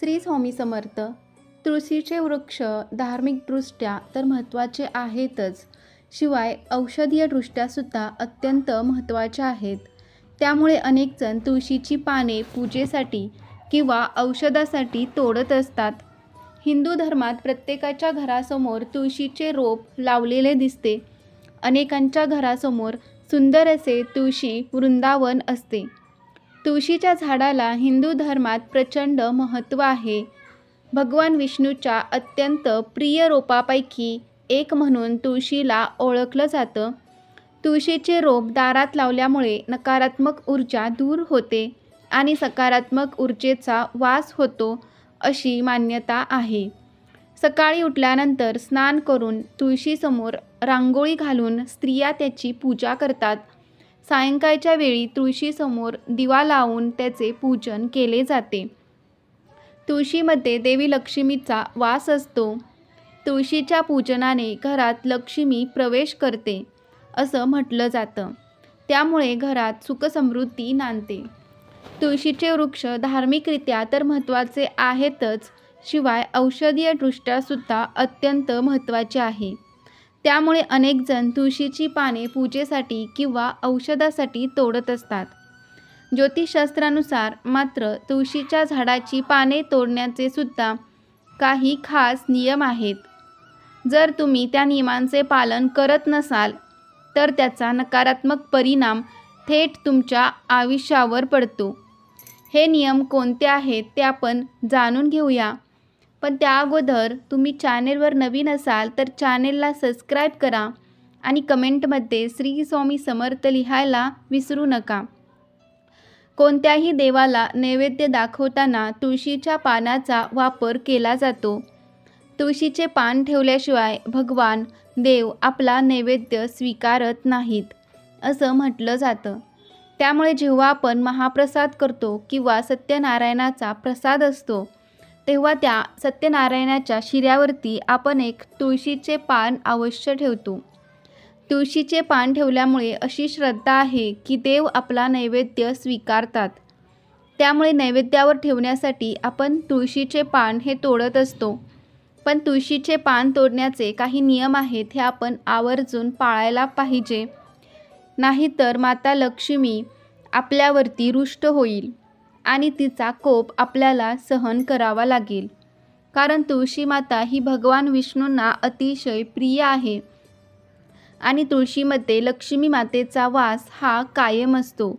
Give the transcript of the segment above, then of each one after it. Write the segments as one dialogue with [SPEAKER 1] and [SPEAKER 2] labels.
[SPEAKER 1] श्री स्वामी समर्थ. तुळशीचे वृक्ष धार्मिकदृष्ट्या तर महत्त्वाचे आहेतच. शिवाय औषधीयदृष्ट्यासुद्धा अत्यंत महत्त्वाच्या आहेत. त्यामुळे अनेकजण तुळशीची पाने पूजेसाठी किंवा औषधासाठी तोडत असतात. हिंदू धर्मात प्रत्येकाच्या घरासमोर तुळशीचे रोप लावलेले दिसते. अनेकांच्या घरासमोर सुंदर असे तुळशी वृंदावन असते. तुळशीच्या झाडाला हिंदू धर्मात प्रचंड महत्त्व आहे. भगवान विष्णूच्या अत्यंत प्रिय रोपापैकी एक म्हणून तुळशीला ओळखलं जातं. तुळशीचे रोप दारात लावल्यामुळे नकारात्मक ऊर्जा दूर होते आणि सकारात्मक ऊर्जेचा वास होतो अशी मान्यता आहे. सकाळी उठल्यानंतर स्नान करून तुळशीसमोर रांगोळी घालून स्त्रिया त्याची पूजा करतात. सायंकाळच्या वेळी तुळशीसमोर दिवा लावून त्याचे पूजन केले जाते. तुळशीमध्ये देवी लक्ष्मीचा वास असतो. तुळशीच्या पूजनाने घरात लक्ष्मी प्रवेश करते असं म्हटलं जातं. त्यामुळे घरात सुखसमृद्धी नांदते. तुळशीचे वृक्ष धार्मिकरित्या तर महत्त्वाचे आहेतच शिवाय औषधीयदृष्ट्यासुद्धा अत्यंत महत्त्वाचे आहे. त्यामुळे अनेकजण तुळशीची पाने पूजेसाठी किंवा औषधासाठी तोडत असतात. ज्योतिषशास्त्रानुसार मात्र तुळशीच्या झाडाची पाने तोडण्याचे सुद्धा काही खास नियम आहेत. जर तुम्ही त्या नियमांचे पालन करत नसाल तर त्याचा नकारात्मक परिणाम थेट तुमच्या आयुष्यावर पडतो. हे नियम कोणते आहेत ते आपण जाणून घेऊया. पण त्या अगोदर तुम्ही चॅनेलवर नवीन असाल तर चॅनेलला सबस्क्राईब करा आणि कमेंटमध्ये श्री स्वामी समर्थ लिहायला विसरू नका. कोणत्याही देवाला नैवेद्य दाखवताना तुळशीच्या पानाचा वापर केला जातो. तुळशीचे पान ठेवल्याशिवाय भगवान देव आपला नैवेद्य स्वीकारत नाहीत असं म्हटलं जातं. त्यामुळे जेव्हा आपण महाप्रसाद करतो किंवा सत्यनारायणाचा प्रसाद असतो तेव्हा त्या सत्यनारायणाच्या शिऱ्यावरती आपण एक तुळशीचे पान अवश्य ठेवतो. तुळशीचे पान ठेवल्यामुळे अशी श्रद्धा आहे की देव आपला नैवेद्य स्वीकारतात. त्यामुळे नैवेद्यावर ठेवण्यासाठी आपण तुळशीचे पान हे तोडत असतो. पण तुळशीचे पान तोडण्याचे काही नियम आहेत हे आपण आवर्जून पाळायला पाहिजे. नाहीतर माता लक्ष्मी आपल्यावरती रुष्ट होईल. आणि तिचा कोप आपल्याला सहन करावा लागेल. कारण तुळशी माता ही भगवान विष्णूंना अतिशय प्रिय आहे. आणि तुळशीमध्ये लक्ष्मी मातेचा वास हा कायम असतो.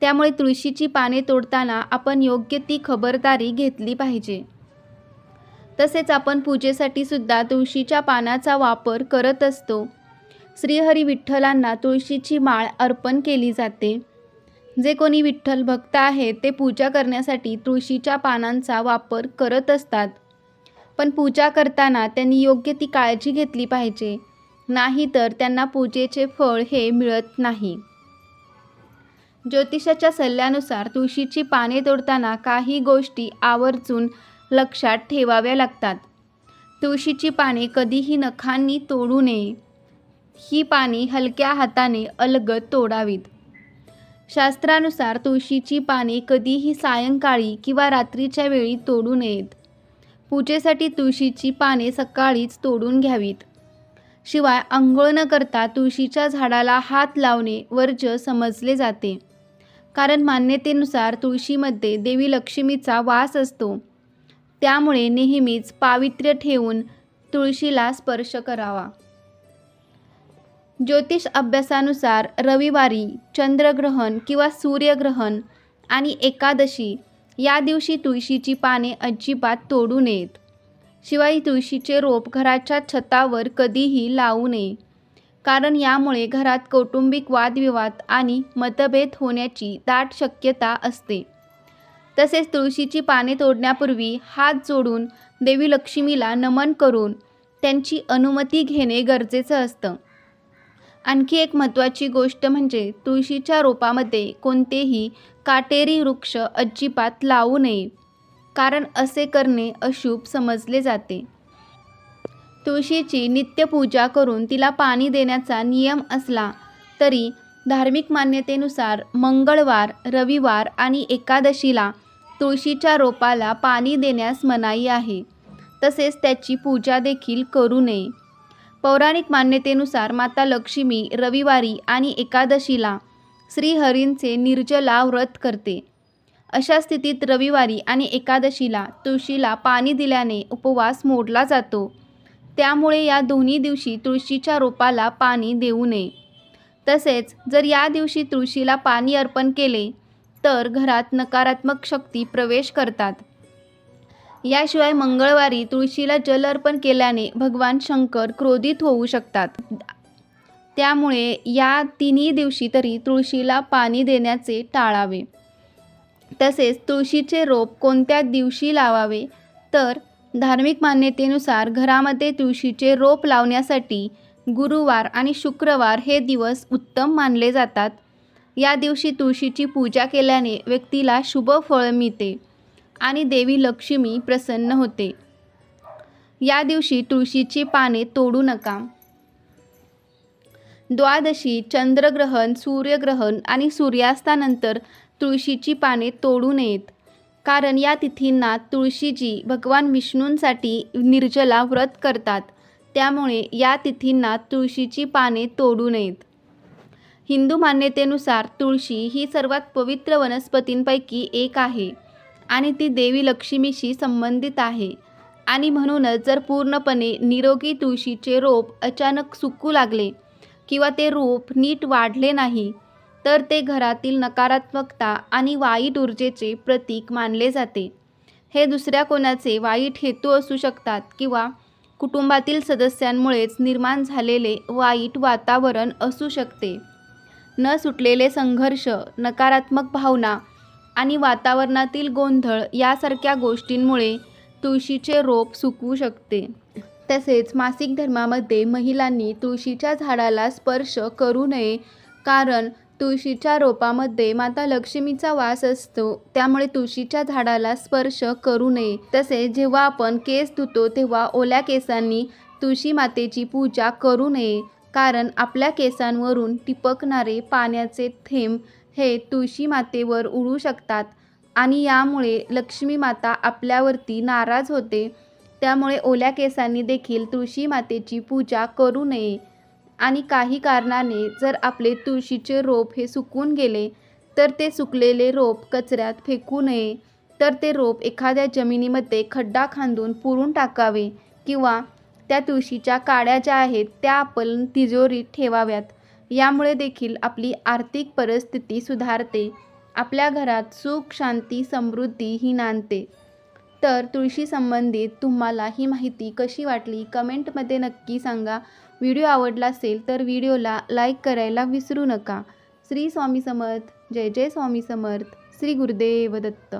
[SPEAKER 1] त्यामुळे तुळशीची पाने तोडताना आपण योग्य ती खबरदारी घेतली पाहिजे. तसेच आपण पूजेसाठी सुद्धा तुळशीच्या पानाचा वापर करत असतो. श्रीहरी विठ्ठलांना तुळशीची माळ अर्पण केली जाते. जे कोणी विठ्ठल भक्त आहेत ते पूजा करण्यासाठी तुळशीच्या पानांचा वापर करत असतात. पण पूजा करताना त्यांनी योग्य ती काळजी घेतली पाहिजे. नाहीतर त्यांना पूजेचे फळ हे मिळत नाही. ज्योतिषाच्या सल्ल्यानुसार तुळशीची पाने तोडताना काही गोष्टी आवर्जून लक्षात ठेवाव्या लागतात. तुळशीची पाने कधीही नखांनी तोडू नये. ही पाने हलक्या हाताने अलगद तोडावीत. शास्त्रानुसार तुळशीची पाने कधीही सायंकाळी किंवा रात्रीच्या वेळी तोडू नयेत पूजेसाठी तुळशीची पाने सकाळीच तोडून घ्यावीत. शिवाय आंघोळ न करता तुळशीच्या झाडाला हात लावणे वर्ज्य समजले जाते. कारण मान्यतेनुसार तुळशीमध्ये देवी लक्ष्मीचा वास असतो. त्यामुळे नेहमीच पावित्र्य ठेवून तुळशीला स्पर्श करावा. ज्योतिष अभ्यासानुसार रविवारी चंद्रग्रहण किंवा सूर्यग्रहण आणि एकादशी या दिवशी तुळशीची पाने अजिबात तोडू नयेत. शिवाय तुळशीचे रोप घराच्या छतावर कधीही लावू नये. कारण यामुळे घरात कौटुंबिक वादविवाद आणि मतभेद होण्याची दाट शक्यता असते. तसेच तुळशीची पाने तोडण्यापूर्वी हात जोडून देवी लक्ष्मीला नमन करून त्यांची अनुमती घेणे गरजेचं असतं. आणखी एक महत्त्वाची गोष्ट म्हणजे तुळशीच्या रोपामध्ये कोणतेही काटेरी वृक्ष अजिबात लावू नये कारण असे करणे अशुभ समजले जाते. तुळशीची नित्यपूजा करून तिला पाणी देण्याचा नियम असला तरी धार्मिक मान्यतेनुसार मंगळवार रविवार आणि एकादशीला तुळशीच्या रोपाला पाणी देण्यास मनाई आहे. तसेच त्याची पूजा देखील करू नये. पौराणिक मान्यतेनुसार माता लक्ष्मी रविवारी आणि एकादशीला श्रीहरींचे निर्जला व्रत करते. अशा स्थितीत रविवारी आणि एकादशीला तुळशीला पाणी दिल्याने उपवास मोडला जातो. त्यामुळे या दोन्ही दिवशी तुळशीच्या रोपाला पाणी देऊ नये. तसेच जर या दिवशी तुळशीला पाणी अर्पण केले तर घरात नकारात्मक शक्ती प्रवेश करतात. याशिवाय मंगळवारी तुळशीला जल अर्पण केल्याने भगवान शंकर क्रोधित होऊ शकतात. त्यामुळे या तिन्ही दिवशी तरी तुळशीला पाणी देण्याचे टाळावे. तसेच तुळशीचे रोप कोणत्या दिवशी लावावे? तर धार्मिक मान्यतेनुसार घरामध्ये तुळशीचे रोप लावण्यासाठी गुरुवार आणि शुक्रवार हे दिवस उत्तम मानले जातात. या दिवशी तुळशीची पूजा केल्याने व्यक्तीला शुभ फळ मिळते. आणि देवी लक्ष्मी प्रसन्न होते. या दिवशी तुळशीची पाने तोडू नका. द्वादशी चंद्रग्रहण सूर्यग्रहण आणि सूर्यास्तानंतर तुळशीची पाने तोडू नयेत. कारण या तिथींना तुळशीजी भगवान विष्णूंसाठी निर्जला व्रत करतात. त्यामुळे या तिथींना तुळशीची पाने तोडू नयेत. हिंदू मान्यतेनुसार तुळशी ही सर्वात पवित्र वनस्पतींपैकी एक आहे. आणि ती देवी लक्ष्मीशी संबंधित आहे. आणि म्हणूनच जर पूर्णपणे निरोगी तुळशीचे रोप अचानक सुकू लागले किंवा ते रोप नीट वाढले नाही तर ते घरातील नकारात्मकता आणि वाईट ऊर्जेचे प्रतीक मानले जाते. हे दुसऱ्या कोणाचे वाईट हेतू असू शकतात किंवा कुटुंबातील सदस्यांमुळेच निर्माण झालेले वाईट वातावरण असू शकते. न सुटलेले संघर्ष नकारात्मक भावना आणि वातावरणातील गोंधळ यासारख्या गोष्टींमुळे तुळशीचे रोप सुकवू शकते. तसेच मासिक धर्मामध्ये महिलांनी तुळशीच्या झाडाला स्पर्श करू नये कारण तुळशीच्या रोपामध्ये माता लक्ष्मीचा वास असतो त्यामुळे तुळशीच्या झाडाला स्पर्श करू नये. तसेच जेव्हा आपण केस धुतो तेव्हा ओल्या केसांनी तुळशी मातेची पूजा करू नये कारण आपल्या केसांवरून टिपकणारे पाण्याचे थेंब हे तुळशी मातेवर उडू शकतात. आणि यामुळे लक्ष्मी माता आपल्यावरती नाराज होते. त्यामुळे ओल्या केसांनी देखील तुळशी मातेची पूजा करू नये. आणि काही कारणाने जर आपले तुळशीचे रोप हे सुकून गेले तर ते सुकलेले रोप कचऱ्यात फेकू नये. तर ते रोप एखाद्या जमिनीमध्ये खड्डा खांदून पुरून टाकावे किंवा त्या तुळशीच्या काड्या ज्या आहेत त्या आपण तिजोरीत ठेवाव्यात. यामुळे देखील आपली आर्थिक परिस्थिती सुधारते. आपल्या घरात सुख शांती समृद्धी ही नांदते. तर तुळशी संबंधित तुम्हाला ही माहिती कशी वाटली? कमेंटमध्ये नक्की सांगा. व्हिडिओ आवडला असेल तर व्हिडिओला लाईक करायला विसरू नका. श्री स्वामी समर्थ. जय जय स्वामी समर्थ. श्री गुरुदेव दत्त.